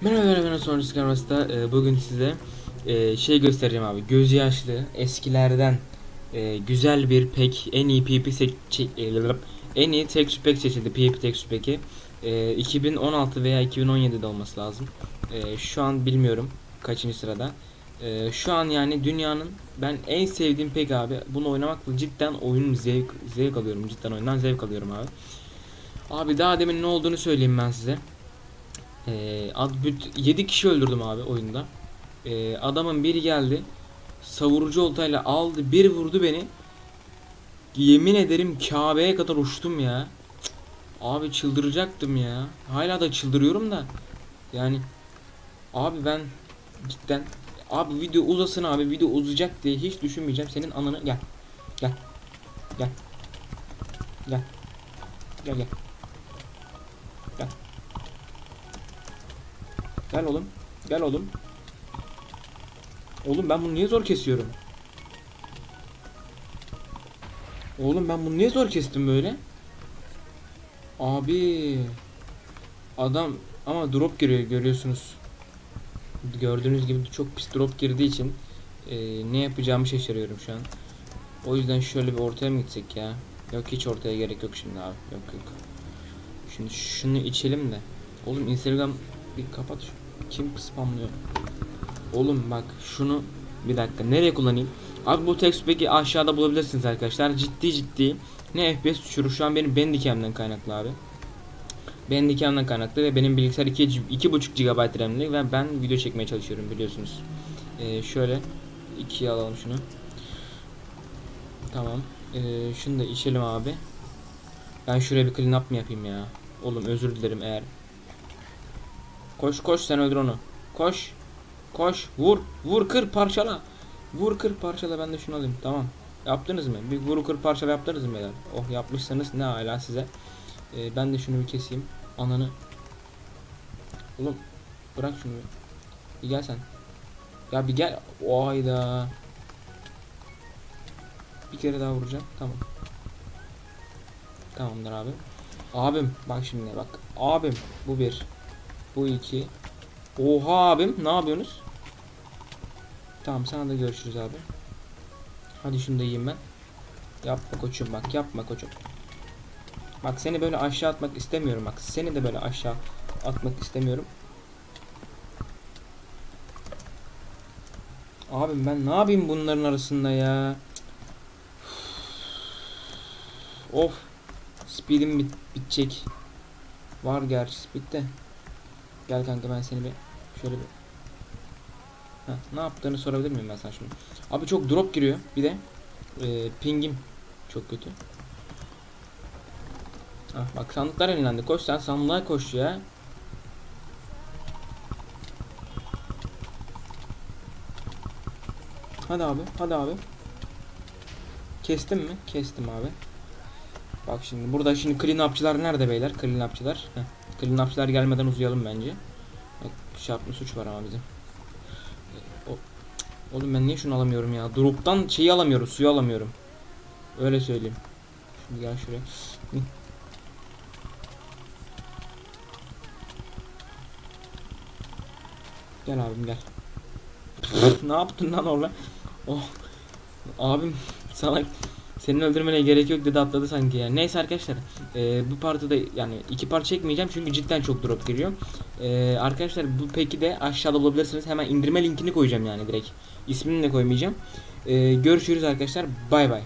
Merhaba merhaba sonrası kamerasında e, bugün size e, şey göstereceğim abi. Gözü yaşlı eskilerden e, güzel bir pek en iyi PP en iyi texture pack seçildi PP texture pack'i e, 2016 veya 2017'de olması lazım. Şu an bilmiyorum kaçıncı sırada E, şu an yani dünyanın ben en sevdiğim pek abi bunu oynamakla cidden oyun zevk zevk alıyorum cidden oyundan zevk alıyorum abi abi daha demin ne olduğunu söyleyeyim ben size ee, ad, 7 kişi öldürdüm abi oyunda. Ee, adamın biri geldi. Savurucu oltayla aldı. Bir vurdu beni. Yemin ederim Kabe'ye kadar uçtum ya. Abi çıldıracaktım ya. Hala da çıldırıyorum da. Yani abi ben cidden abi video uzasın abi video uzayacak diye hiç düşünmeyeceğim. Senin ananı gel. Gel. Gel. Gel. Gel gel. Gel oğlum. Gel oğlum. Oğlum ben bunu niye zor kesiyorum? Oğlum ben bunu niye zor kestim böyle? Abi. Adam ama drop giriyor görüyorsunuz. Gördüğünüz gibi çok pis drop girdiği için e, ne yapacağımı şaşırıyorum şu an. O yüzden şöyle bir ortaya mı gitsek ya? Yok hiç ortaya gerek yok şimdi abi. Yok yok. Şimdi şunu içelim de. Oğlum Instagram bir kapat şu. Kim spamlıyor? Oğlum bak şunu bir dakika nereye kullanayım? Abi bu text peki aşağıda bulabilirsiniz arkadaşlar. Ciddi ciddi ne FPS düşürür şu an benim Bandicam'den kaynaklı abi. Bandicam'dan kaynaklı ve benim bilgisayar 2 2.5 GB RAM'li ve ben video çekmeye çalışıyorum biliyorsunuz. Ee, şöyle ikiye alalım şunu. Tamam. Ee, şunu da içelim abi. Ben şuraya bir clean up mı yapayım ya? Oğlum özür dilerim eğer Koş koş sen öldür onu. Koş. Koş. Vur. Vur kır parçala. Vur kır parçala ben de şunu alayım. Tamam. Yaptınız mı? Bir vur kır parçala yaptınız mı beyler? Oh yapmışsanız ne hala size. Ee, ben de şunu bir keseyim. Ananı. Oğlum bırak şunu. Bir, gel sen. Ya bir gel. O hayda. Bir kere daha vuracağım. Tamam. Tamamdır abi. Abim bak şimdi bak. Abim bu bir. Bu iki. Oha abim ne yapıyorsunuz? Tamam sana da görüşürüz abi. Hadi şunu da yiyeyim ben. Yapma koçum bak yapma koçum. Bak seni böyle aşağı atmak istemiyorum bak. Seni de böyle aşağı atmak istemiyorum. Abim ben ne yapayım bunların arasında ya? Of. Speed'im bit bitecek. Var gerçi speed de. Gel kanka ben seni bir şöyle bir Heh, ne yaptığını sorabilir miyim ben sana şimdi? Abi çok drop giriyor. Bir de e, pingim çok kötü. Ah, bak sandıklar yenilendi. Koş sen sandığa koş ya. Hadi abi, hadi abi. Kestim mi? Kestim abi. Bak şimdi burada şimdi clean nerede beyler? Clean up'çılar. Gelmeden uzayalım bence. Bak çarpma suç var ama bizim. Oğlum ben niye şunu alamıyorum ya? Drop'tan şeyi alamıyorum, suyu alamıyorum. Öyle söyleyeyim. Şimdi gel şuraya. Gel abim gel. ne yaptın lan orada? Oh. Abim sana senin öldürmene gerek yok dedi atladı sanki ya. Neyse arkadaşlar e, bu partide yani iki part çekmeyeceğim çünkü cidden çok drop giriyor. E, arkadaşlar bu peki de aşağıda bulabilirsiniz. Hemen indirme linkini koyacağım yani direkt. İsmini de koymayacağım. E, görüşürüz arkadaşlar. Bay bay.